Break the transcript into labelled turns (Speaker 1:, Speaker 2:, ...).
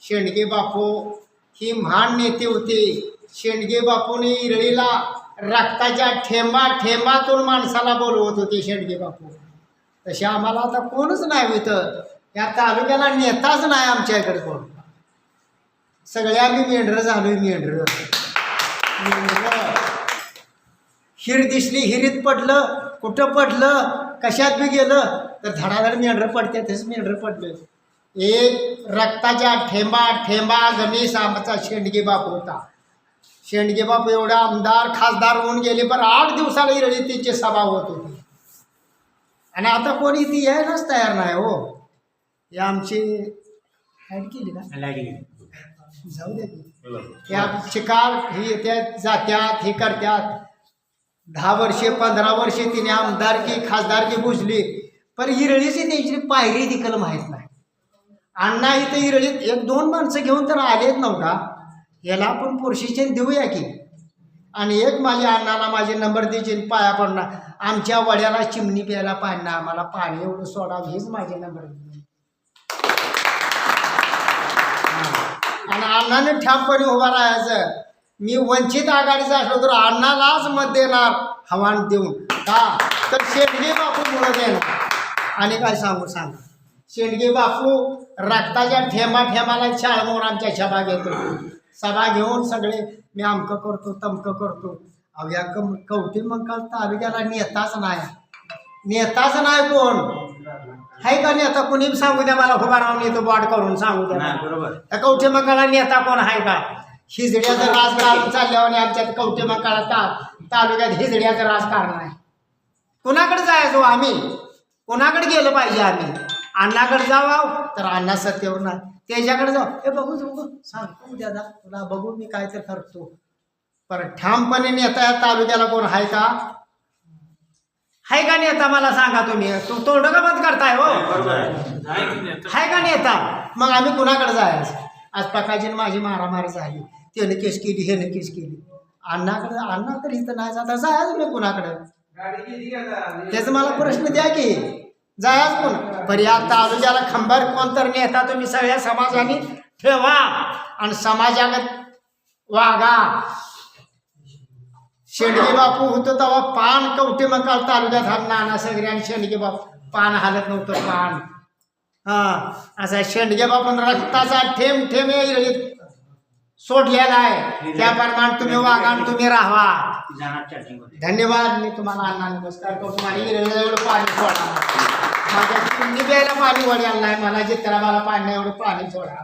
Speaker 1: शेंडगे बापू ही महान नेते होते. शेंडगे बापूने इरळीला रक्ताच्या ठेंबा ठेंबातून माणसाला बोलवत होते शेंडगे बापू. तसे आम्हाला आता कोणच नाही होतं या तालुक्याला नेताच नाही आमच्याकडे कोण. सगळे आम्ही मेंढरं झालो मेंढरं. हिर दिसली हिरीत पडलं. कुठं पडलं? कशात बी गेलं? तर धडाधड मेंढरं तसं मेंढरं पडलं एक रक्ताच्या ठेंबा ठेंबा गणेश आमचा शेंडगे बाप होता. शेंडगे बाप एवढा आमदार खासदार होऊन गेले पण आठ दिवसाला इरळी तिची सभा होत होती. आणि आता कोणी ती यायलाच तयार नाही हो. हे आमचे ॲड केली ना जाऊ दे. शिकार ही येत्यात जात्यात हे करत्यात. दहा वर्षे पंधरा वर्षे तिने आमदारकी खासदारकी बुजली. पण इरळीची त्यांची पायरी देखील माहीत नाही. अण्णा इथं इरळीत एक दोन माणसं घेऊन तर आलेच नव्हता. याला आपण पुरुषीचे देऊया की. आणि एक माझ्या अण्णाला माझे नंबर द्यायचे पाया पडणार. आमच्या वड्याला चिमणी प्यायला पाणी आम्हाला पाणी एवढं सोडावं हेच माझे नंबर आणि अण्णाने ठामपणे उभा राहायचं. मी वंचित आघाडीचा असलो तर अण्णालाच मत देणार हवान देऊन. का तर शेगडी बापू मुलं देणार आणि काय सांगू सांगा? शेंडगे बापू रक्ताच्या ठेमा ठेमाला शाळमोर आमच्या सभा घेतो. सभा घेऊन सगळे मी अमकं करतो तमकं करतो. अहो या कम कवटे मंकाल तालुक्याला नेताच नाही. नेताच नाही कोण? आहे का नेता? कोणी सांगू द्या मला उभा राहून येतो बॉड करून सांगू द्या.
Speaker 2: बरोबर.
Speaker 1: त्या कवठे मंकाळा नेता कोण आहे का? हिजड्याचं राजकारण चालल्यावर आणि आमच्यात कवठे मंकाळा ता तालुक्यात हिजड्याचं राजकारण आहे. कुणाकडे जायचो आम्ही? कुणाकडे गेलं पाहिजे आम्ही? अण्णाकडे जावं. तर अण्णा सत्तेवर नाही त्याच्याकडे जाऊ हे बघू बघू. सांग उद्या जा तुला बघू मी काय तर करतो. पण ठामपणे नेता या तालुक्याला कोण आहे का? आहे का नेता? मला सांगा तुम्ही. तू तोंड का बंद करताय हो? आहे. का नेता? मग आम्ही कुणाकडे जायचं? आज पकाजीने माझी मारामारी झाली. त्याने केस केली ह्याने केस केली. अण्णाकडे अण्णा तर इथं नाही जाता जायचं मी कुणाकडे? त्याचा मला प्रश्न द्या की. जायच कोण पण या तालुक्याला खंबर कोणतर नेता तुम्ही सगळ्या समाजाने ठेवा. आणि समाजागत वागा. शेंडगे बापू होतं तेव्हा पान कवटे मकाल तालुक्यात हा नाना सगळे आणि शेंडगे बापू. पान हालत नव्हतं पान. हा असा शेंडगे बापून रक्ताचा थेंब इरळीत सोडलेला आहे. त्याप्रमाणे तुम्ही वागा आणि तुम्ही राहा धन्यवाद मी तुम्हाला नमस्कार करतो. इरळीला एवढं पाणी सोडा. माझ्या तुम्ही प्यायला पाणी वड्याला नाही मला जित्राबाला पाणी नाही एवढं पाणी सोडा.